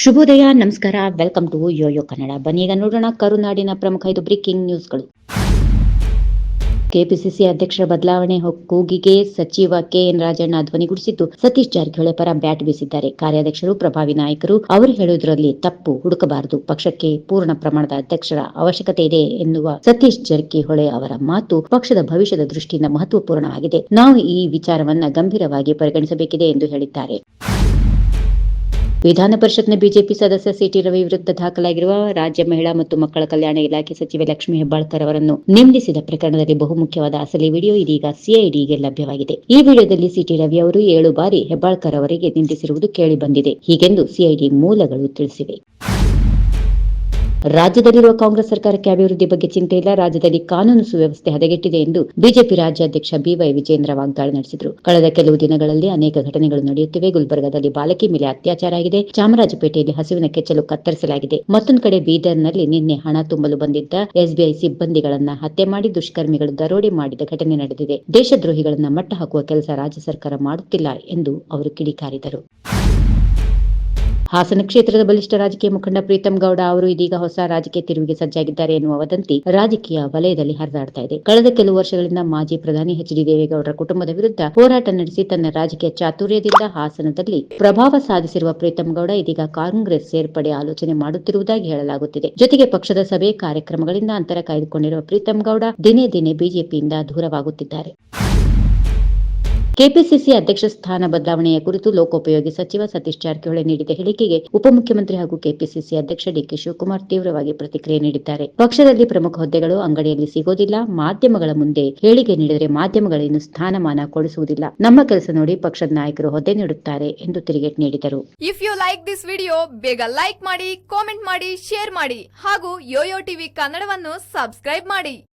ಶುಭೋದಯ, ನಮಸ್ಕಾರ. Welcome to Yoyo Kannada ಬನ್ನಿ, ಈಗ ನೋಡೋಣ ಕರುನಾಡಿನ ಪ್ರಮುಖ ಐದು ಬ್ರೇಕಿಂಗ್ ನ್ಯೂಸ್ಗಳು ಕೆಪಿಸಿಸಿ ಅಧ್ಯಕ್ಷರ ಬದಲಾವಣೆ ಕೂಗಿಗೆ ಸಚಿವ ಕೆಎನ್ ರಾಜಣ್ಣ ಧ್ವನಿಗೂಡಿಸಿದ್ದು ಸತೀಶ್ ಜಾರಕಿಹೊಳಿ ಪರ ಬ್ಯಾಟ್ ಬೀಸಿದ್ದಾರೆ. ಕಾರ್ಯಾಧ್ಯಕ್ಷರು, ಪ್ರಭಾವಿ ನಾಯಕರು, ಅವರು ಹೇಳುವುದರಲ್ಲಿ ತಪ್ಪು ಹುಡುಕಬಾರದು. ಪಕ್ಷಕ್ಕೆ ಪೂರ್ಣ ಪ್ರಮಾಣದ ಅಧ್ಯಕ್ಷರ ಅವಶ್ಯಕತೆ ಇದೆ ಎನ್ನುವ ಸತೀಶ್ ಜಾರಕಿಹೊಳಿ ಅವರ ಮಾತು ಪಕ್ಷದ ಭವಿಷ್ಯದ ದೃಷ್ಟಿಯಿಂದ ಮಹತ್ವಪೂರ್ಣವಾಗಿದೆ. ನಾವು ಈ ವಿಚಾರವನ್ನ ಗಂಭೀರವಾಗಿ ಪರಿಗಣಿಸಬೇಕಿದೆ ಎಂದು ಹೇಳಿದ್ದಾರೆ. ವಿಧಾನ ಪರಿಷತ್ನ ಬಿಜೆಪಿ ಸದಸ್ಯ ಸಿಟಿ ರವಿ ವಿರುದ್ಧ ದಾಖಲಾಗಿರುವ ರಾಜ್ಯ ಮಹಿಳಾ ಮತ್ತು ಮಕ್ಕಳ ಕಲ್ಯಾಣ ಇಲಾಖೆ ಸಚಿವೆ ಲಕ್ಷ್ಮೀ ಹೆಬ್ಬಾಳ್ಕರ್ ಅವರನ್ನು ನಿಂದಿಸಿದ ಪ್ರಕರಣದಲ್ಲಿ ಬಹುಮುಖ್ಯವಾದ ಅಸಲಿ ವಿಡಿಯೋ ಇದೀಗ ಸಿಐಡಿಗೆ ಲಭ್ಯವಾಗಿದೆ. ಈ ವಿಡಿಯೋದಲ್ಲಿ ಸಿಟಿ ರವಿ ಅವರು ಏಳು ಬಾರಿ ಹೆಬ್ಬಾಳ್ಕರ್ ಅವರಿಗೆ ನಿಂದಿಸಿರುವುದು ಕೇಳಿಬಂದಿದೆ. ಹೀಗೆಂದು ಸಿಐಡಿ ಮೂಲಗಳು ತಿಳಿಸಿವೆ. ರಾಜ್ಯದಲ್ಲಿರುವ ಕಾಂಗ್ರೆಸ್ ಸರ್ಕಾರಕ್ಕೆ ಅಭಿವೃದ್ಧಿ ಬಗ್ಗೆ ಚಿಂತೆ ಇಲ್ಲ. ರಾಜ್ಯದಲ್ಲಿ ಕಾನೂನು ಸುವ್ಯವಸ್ಥೆ ಹದಗೆಟ್ಟಿದೆ ಎಂದು ಬಿಜೆಪಿ ರಾಜ್ಯಾಧ್ಯಕ್ಷ ಬಿವೈ ವಿಜೇಂದ್ರ ವಾಗ್ದಾಳಿ ನಡೆಸಿದರು. ಕಳೆದ ಕೆಲವು ದಿನಗಳಲ್ಲಿ ಅನೇಕ ಘಟನೆಗಳು ನಡೆಯುತ್ತಿವೆ. ಗುಲ್ಬರ್ಗಾದಲ್ಲಿ ಬಾಲಕಿ ಮೇಲೆ ಅತ್ಯಾಚಾರ ಆಗಿದೆ. ಚಾಮರಾಜಪೇಟೆಯಲ್ಲಿ ಹಸುವಿನ ಕೆಚ್ಚಲು ಕತ್ತರಿಸಲಾಗಿದೆ. ಮತ್ತೊಂದು ಕಡೆ ಬೀದರ್ನಲ್ಲಿ ನಿನ್ನೆ ಹಣ ತುಂಬಲು ಬಂದಿದ್ದ ಎಸ್ಬಿಐ ಸಿಬ್ಬಂದಿಗಳನ್ನ ಹತ್ಯೆ ಮಾಡಿ ದುಷ್ಕರ್ಮಿಗಳು ದರೋಡೆ ಮಾಡಿದ ಘಟನೆ ನಡೆದಿದೆ. ದೇಶದ್ರೋಹಿಗಳನ್ನ ಮಟ್ಟ ಹಾಕುವ ಕೆಲಸ ರಾಜ್ಯ ಸರ್ಕಾರ ಮಾಡುತ್ತಿಲ್ಲ ಎಂದು ಅವರು ಕಿಡಿಕಾರಿದರು. ಹಾಸನ ಕ್ಷೇತ್ರದ ಬಲಿಷ್ಠ ರಾಜಕೀಯ ಮುಖಂಡ ಪ್ರೀತಂ ಗೌಡ ಅವರು ಇದೀಗ ಹೊಸ ರಾಜಕೀಯ ತಿರುವಿಗೆ ಸಜ್ಜಾಗಿದ್ದಾರೆ ಎನ್ನುವ ವದಂತಿ ರಾಜಕೀಯ ವಲಯದಲ್ಲಿ ಹರಿದಾಡ್ತಾ ಇದೆ. ಕಳೆದ ಕೆಲವು ವರ್ಷಗಳಿಂದ ಮಾಜಿ ಪ್ರಧಾನಿ ಎಚ್ ಡಿ ದೇವೇಗೌಡರ ಕುಟುಂಬದ ವಿರುದ್ಧ ಹೋರಾಟ ನಡೆಸಿ ತನ್ನ ರಾಜಕೀಯ ಚಾತುರ್ಯದಿಂದ ಹಾಸನದಲ್ಲಿ ಪ್ರಭಾವ ಸಾಧಿಸಿರುವ ಪ್ರೀತಂ ಗೌಡ ಇದೀಗ ಕಾಂಗ್ರೆಸ್ ಸೇರ್ಪಡೆ ಆಲೋಚನೆ ಮಾಡುತ್ತಿರುವುದಾಗಿ ಹೇಳಲಾಗುತ್ತಿದೆ. ಜೊತೆಗೆ ಪಕ್ಷದ ಸಭೆ ಕಾರ್ಯಕ್ರಮಗಳಿಂದ ಅಂತರ ಕಾಯ್ದುಕೊಂಡಿರುವ ಪ್ರೀತಂ ಗೌಡ ದಿನೇ ದಿನೇ ಬಿಜೆಪಿಯಿಂದ ದೂರವಾಗುತ್ತಿದ್ದಾರೆ. ಕೆಪಿಸಿಸಿ ಅಧ್ಯಕ್ಷ ಸ್ಥಾನ ಬದಲಾವಣೆಯ ಕುರಿತು ಲೋಕೋಪಯೋಗಿ ಸಚಿವ ಸತೀಶ್ ಜಾರಕಿಹೊಳಿ ನೀಡಿದ ಹೇಳಿಕೆಗೆ ಉಪಮುಖ್ಯಮಂತ್ರಿ ಹಾಗೂ ಕೆಪಿಸಿಸಿ ಅಧ್ಯಕ್ಷ ಡಿಕೆ ಶಿವಕುಮಾರ್ ತೀವ್ರವಾಗಿ ಪ್ರತಿಕ್ರಿಯೆ ನೀಡಿದ್ದಾರೆ. ಪಕ್ಷದಲ್ಲಿ ಪ್ರಮುಖ ಹುದ್ದೆಗಳು ಅಂಗಡಿಯಲ್ಲಿ ಸಿಗೋದಿಲ್ಲ, ಮಾಧ್ಯಮಗಳ ಮುಂದೆ ಹೇಳಿಕೆ ನೀಡಿದರೆ ಮಾಧ್ಯಮಗಳೇನು ಸ್ಥಾನಮಾನ ಕೊಡಿಸುವುದಿಲ್ಲ. ನಮ್ಮ ಕೆಲಸ ನೋಡಿ ಪಕ್ಷದ ನಾಯಕರು ಹುದ್ದೆ ನೀಡುತ್ತಾರೆ ಎಂದು ತಿರುಗೇಟ್ ನೀಡಿದರು. If you like this video ಬೇಗ ಲೈಕ್ ಮಾಡಿ ಕಾಮೆಂಟ್ ಮಾಡಿ ಶೇರ್ ಮಾಡಿ ಹಾಗೂ ಯೋಯೋ ಟಿವಿ ಕನ್ನಡವನ್ನು ಸಬ್ಸ್ಕ್ರೈಬ್ ಮಾಡಿ.